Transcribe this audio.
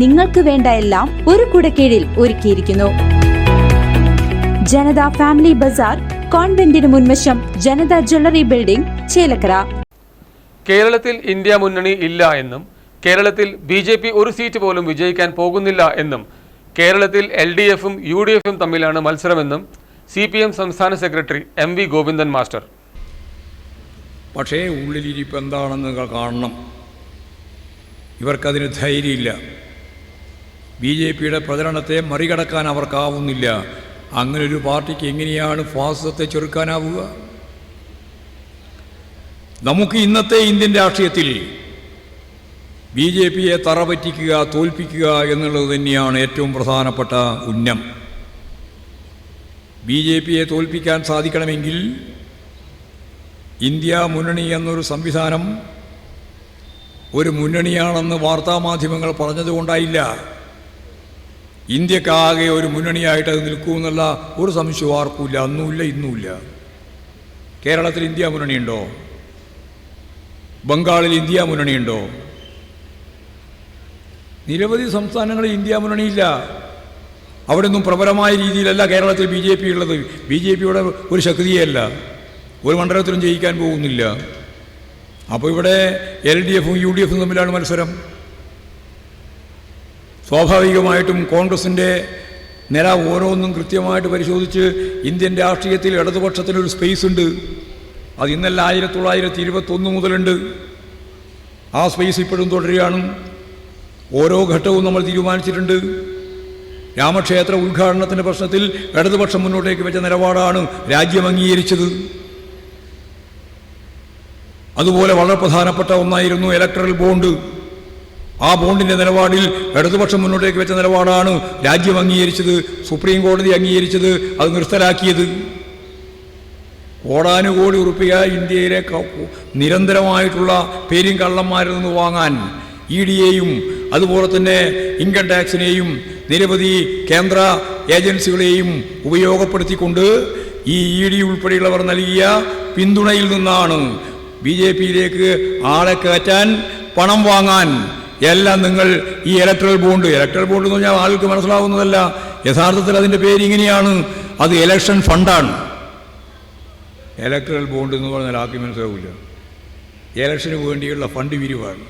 നിങ്ങൾക്ക് വേണ്ട എല്ലാം ഒരു കുടക്കീഴിൽ ഒരുക്കിയിരിക്കുന്നു. ജനത ഫാമിലി ബസാർ കോൺവെന്റിന് മുൻവശം ജനത ജ്വല്ലറി ബിൽഡിംഗ് ചേലക്കര. കേരളത്തിൽ ഇന്ത്യ മുന്നണി ഇല്ല എന്നും കേരളത്തിൽ ബി ജെ പി ഒരു സീറ്റ് പോലും വിജയിക്കാൻ പോകുന്നില്ല എന്നും കേരളത്തിൽ എൽ ഡി എഫും യു ഡി എഫും തമ്മിലാണ് മത്സരമെന്നും സി പി എം സംസ്ഥാന secretary M V Govindan master. പക്ഷേ ഉള്ളിലിരിപ്പ് എന്താണെന്ന് നിങ്ങൾ കാണണം. ഇവർക്കതിന് ധൈര്യമില്ല. ബി ജെ പിയുടെ പ്രചരണത്തെ മറികടക്കാൻ അവർക്കാവുന്നില്ല. അങ്ങനൊരു പാർട്ടിക്ക് എങ്ങനെയാണ് ഫാസിസത്തെ ചെറുക്കാനാവുക? നമുക്ക് ഇന്നത്തെ ഇന്ത്യൻ രാഷ്ട്രീയത്തിൽ ബി ജെ പിയെ തറപറ്റിക്കുക തോൽപ്പിക്കുക എന്നുള്ളത് തന്നെയാണ് ഏറ്റവും പ്രധാനപ്പെട്ട ഉന്നം. ബി ജെ പിയെ തോൽപ്പിക്കാൻ സാധിക്കണമെങ്കിൽ ഇന്ത്യ മുന്നണി എന്നൊരു സംവിധാനം ഒരു മുന്നണിയാണെന്ന് വാർത്താമാധ്യമങ്ങൾ പറഞ്ഞതുകൊണ്ടായില്ല. ഇന്ത്യക്കാകെ ഒരു മുന്നണിയായിട്ട് അത് നിൽക്കുമെന്നുള്ള ഒരു സംശയവും ആർക്കുമില്ല. അന്നുമില്ല ഇന്നുമില്ല. കേരളത്തിൽ ഇന്ത്യ മുന്നണിയുണ്ടോ? ബംഗാളിൽ ഇന്ത്യ മുന്നണിയുണ്ടോ? നിരവധി സംസ്ഥാനങ്ങളിൽ ഇന്ത്യ മുന്നണിയില്ല. അവിടെ ഒന്നും പ്രബലമായ രീതിയിലല്ല കേരളത്തിൽ ബി ജെ പി ഉള്ളത്. ബി ജെ പിയുടെ ഒരു ശക്തിയല്ല. ഒരു മണ്ഡലത്തിലും ജയിക്കാൻ പോകുന്നില്ല. അപ്പോൾ ഇവിടെ എൽ ഡി എഫും യു ഡി എഫും തമ്മിലാണ് മത്സരം. സ്വാഭാവികമായിട്ടും കോൺഗ്രസിന്റെ നില ഓരോന്നും കൃത്യമായിട്ട് പരിശോധിച്ച് ഇന്ത്യൻ രാഷ്ട്രീയത്തിൽ ഇടതുപക്ഷത്തിനൊരു സ്പേസ് ഉണ്ട്. അത് ഇന്നല്ല ആയിരത്തി തൊള്ളായിരത്തി ഇരുപത്തൊന്ന് മുതലുണ്ട്. ആ സ്പേസ് ഇപ്പോഴും തുടരുകയാണ്. ഓരോ ഘട്ടവും നമ്മൾ തീരുമാനിച്ചിട്ടുണ്ട്. രാമക്ഷേത്ര ഉദ്ഘാടനത്തിന്റെ പ്രശ്നത്തിൽ ഇടതുപക്ഷം മുന്നോട്ടേക്ക് വെച്ച നിലപാടാണ് രാജ്യം അംഗീകരിച്ചത്. അതുപോലെ വളരെ പ്രധാനപ്പെട്ട ഒന്നായിരുന്നു ഇലക്ട്രൽ ബോണ്ട് ആ ബോണ്ടിന്റെ നിലപാടിൽ ഇടതുപക്ഷം മുന്നോട്ടേക്ക് വെച്ച നിലപാടാണ് രാജ്യം അംഗീകരിച്ചത് സുപ്രീം കോടതി അംഗീകരിച്ചത് അത് നിർത്തലാക്കിയത്. കോടാനുകോടി ഉറുപ്പിക ഇന്ത്യയിലെ നിരന്തരമായിട്ടുള്ള പേരും കള്ളന്മാരിൽ നിന്ന് വാങ്ങാൻ ഇ ഡിയെയും അതുപോലെ തന്നെ ഇൻകം ടാക്സിനെയും നിരവധി കേന്ദ്ര ഏജൻസികളെയും ഉപയോഗപ്പെടുത്തിക്കൊണ്ട് ഈ ഇ ഡി ഉൾപ്പെടെയുള്ളവർ നൽകിയ പിന്തുണയിൽ നിന്നാണ് ബി ജെ പിയിലേക്ക് ആളെ കയറ്റാൻ പണം വാങ്ങാൻ എല്ലാം നിങ്ങൾ ഈ ഇലക്ട്രൽ ബോണ്ട് ഇലക്ട്രൽ ബോണ്ട് എന്ന് പറഞ്ഞാൽ ആൾക്ക് മനസ്സിലാവുന്നതല്ല. യഥാർത്ഥത്തിൽ അതിന്റെ പേര് ഇങ്ങനെയാണ്. അത് ഇലക്ഷൻ ഫണ്ടാണ് ഇലക്ട്രൽ ബോണ്ട് എന്ന് പറഞ്ഞാൽ ആർക്കും മനസ്സിലാവില്ല ഇലക്ഷന് വേണ്ടിയുള്ള ഫണ്ട് പിരിവാണ്